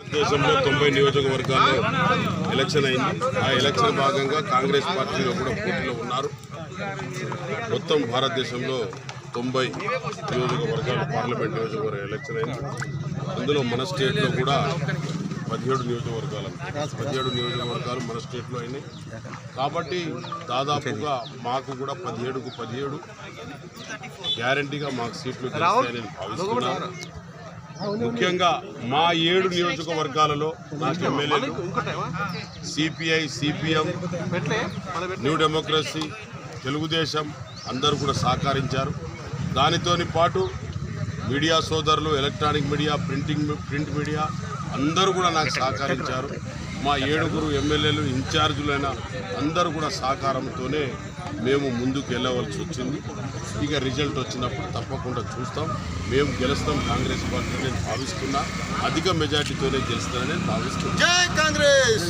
దేశంలో తొంభై నియోజకవర్గాల్లో ఎలక్షన్ అయింది. ఆ ఎలక్షన్ భాగంగా కాంగ్రెస్ పార్టీలో కూడా పోటీలో ఉన్నారు. మొత్తం భారతదేశంలో తొంభై నియోజకవర్గాలు పార్లమెంట్ నియోజకవర్గ ఎలక్షన్ అయింది. అందులో మన స్టేట్లో కూడా పదిహేడు నియోజకవర్గాలు పదిహేడు నియోజకవర్గాలు మన స్టేట్లో అయినాయి. కాబట్టి దాదాపుగా మాకు కూడా పదిహేడుకు పదిహేడు. గ్యారంటీగా మాకు సీట్లు నేను భావిస్తున్నాను. ముఖ్యంగా మా ఏడు నియోజకవర్గాలలో నాకు ఎమ్మెల్యేలు CPI CPM new democracy Telugu Desam అందరూ కూడా సహకరించారు. దానితోని పాటు మీడియా సోదరులు electronic media printing print media అందరూ కూడా నాకు సహకరించారు. మా ఏడుగురు ఎమ్మెల్యేలు ఇన్ఛార్జులైన అందరూ కూడా సహకారంతోనే మేము ముందుకు వెళ్ళవలసి వచ్చింది. ఇక రిజల్ట్ వచ్చినప్పుడు తప్పకుండా చూస్తాం. మేము గెలుస్తాం కాంగ్రెస్ పార్టీ నేను భావిస్తున్నా. అధిక మెజార్టీతోనే గెలుస్తానని భావిస్తున్నా. భావిస్తున్నాను జై కాంగ్రెస్!